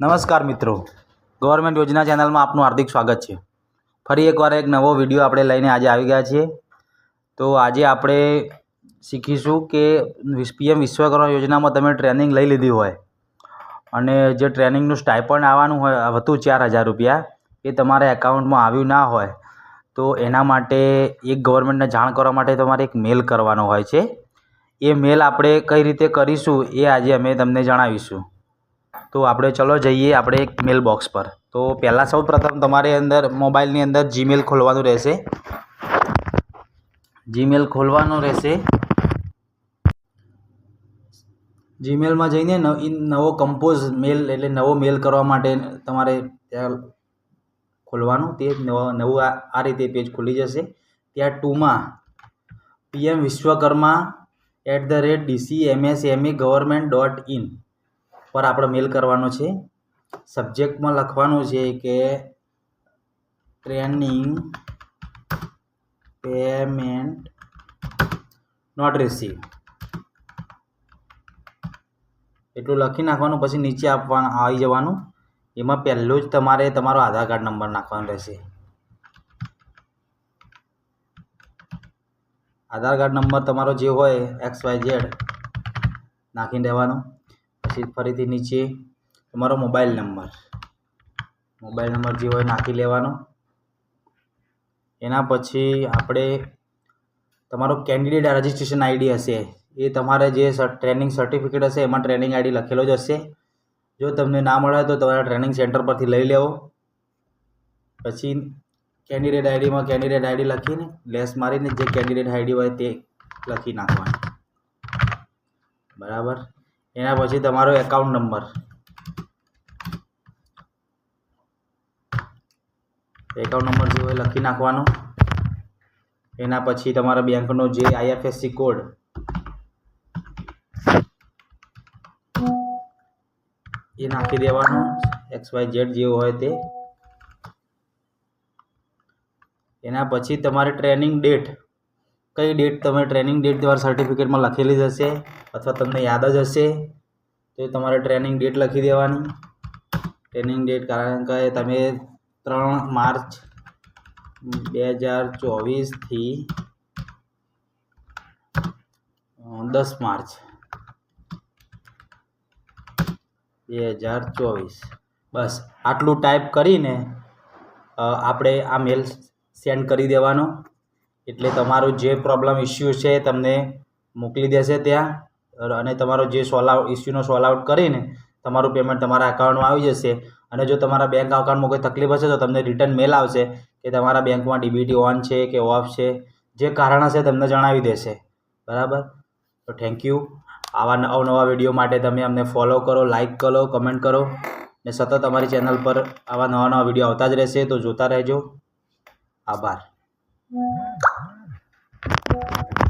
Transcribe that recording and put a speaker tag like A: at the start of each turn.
A: નમસ્કાર મિત્રો. ગવર્મેન્ટ યોજના ચેનલમાં આપનું હાર્દિક સ્વાગત છે. ફરી એકવાર એક નવો વીડિયો આપણે લઈને આજે આવી ગયા છીએ. તો આજે આપણે શીખીશું કે પીએમ વિશ્વકર્મા યોજનામાં તમે ટ્રેનિંગ લઈ લીધી હોય અને જે ટ્રેનિંગનું સ્ટાઇપન્ડ આવવાનું હોય, હતું ચાર હજાર રૂપિયા, એ તમારા એકાઉન્ટમાં આવ્યું ના હોય, તો એના માટે એક ગવર્મેન્ટને જાણ કરવા માટે તમારે એક મેલ કરવાનો હોય છે. એ મેલ આપણે કઈ રીતે કરીશું એ આજે અમે તમને જણાવીશું. તો આપણે ચલો જઈએ આપણે એક મેલ બોક્સ પર. તો પહેલાં સૌ પ્રથમ તમારે અંદર મોબાઈલની અંદર જીમેલ ખોલવાનું રહેશે. જીમેલ ખોલવાનું રહેશે. જીમેલમાં જઈને નવ કમ્પોઝ મેલ એટલે નવો મેલ કરવા માટે તમારે ત્યાં ખોલવાનું. તે નવો આ રીતે પેજ ખુલી જશે. ત્યાં ટુમાં PM Vishwakarma at the rate DC MSME government dot in પર આપણે મેલ કરવાનો છે. સબ્જેક્ટમાં લખવાનું છે કે ટ્રેનિંગ પેમેન્ટ નોટ રિસીવ એટલું લખી નાખવાનું, પછી નીચે આપવાનું, આવી જવાનું. એમાં પહેલું જ તમારે તમારો આધાર કાર્ડ નંબર નાખવાનો રહેશે. આધાર કાર્ડ નંબર તમારો જે હોય, એક્સ, વાય, ઝેડ નાખી દેવાનો પછી ફરીથી નીચે તમારો મોબાઈલ નંબર. મોબાઈલ નંબર જે હોય નાખી લેવાનો. એના પછી આપણે તમારો કેન્ડિડેટ રજિસ્ટ્રેશન આઈડી હશે. એ તમારે જે ટ્રેનિંગ સર્ટિફિકેટ હશે એમાં ટ્રેનિંગ આઈડી લખેલો જ હશે. જો તમને ના મળે તો તમારા ટ્રેનિંગ સેન્ટર પરથી લઈ લેવો. પછી કેન્ડિડેટ આઈડીમાં કેન્ડિડેટ આઈડી લખીને લેસ મારીને જે કેન્ડિડેટ આઈડી હોય તે લખી નાખવાની. બરાબર? એના પછી તમારો એકાઉન્ટ નંબર એકાઉન્ટ નંબર જે હોય લખી નાખવાનો. એના પછી તમારા બેંકનો જે આઈએફએસસી કોડ એ નાખી દેવાનો. એક્સ વાય ઝેડ જેવો હોય તે. એના પછી તમારે ટ્રેનિંગ ડેટ કઈ ડેટ તમે ટ્રેનિંગ ડેટ તમારા સર્ટિફિકેટમાં લખેલી જ હશે અથવા તમને યાદ જ હશે, તો તમારે ટ્રેનિંગ ડેટ લખી દેવાની. ટ્રેનિંગ ડેટ કારણ કે તમે ત્રણ માર્ચ બે હજાર ચોવીસથી દસ માર્ચ બે હજાર ચોવીસ. બસ, આટલું ટાઈપ કરીને આપણે આ મેલ સેન્ડ કરી દેવાનો. એટલે તમારું જે પ્રોબ્લેમ ઇસ્યુ છે તમને મોકલી દેશે ત્યાં. અને તમારો જે સોલ્વ આઉટ ઇસ્યુનો સોલ્વ આઉટ કરીને તમારું પેમેન્ટ તમારા એકાઉન્ટમાં આવી જશે. અને જો તમારા બેંક અકાઉન્ટમાં કોઈ તકલીફ હશે તો તમને રિટર્ન મેલ આવશે કે તમારા બેંકમાં ડીબીટી ઓન છે કે ઓફ છે, જે કારણ હશે તમને જણાવી દેશે. બરાબર? તો થેન્ક યુ આવા નવા વીડિયો માટે તમે અમને ફોલો કરો લાઇક કરો કમેન્ટ કરો. ને સતત અમારી ચેનલ પર આવા નવા નવા વીડિયો આવતા જ રહેશે. તો જોતા રહેજો. આભાર. Thank you.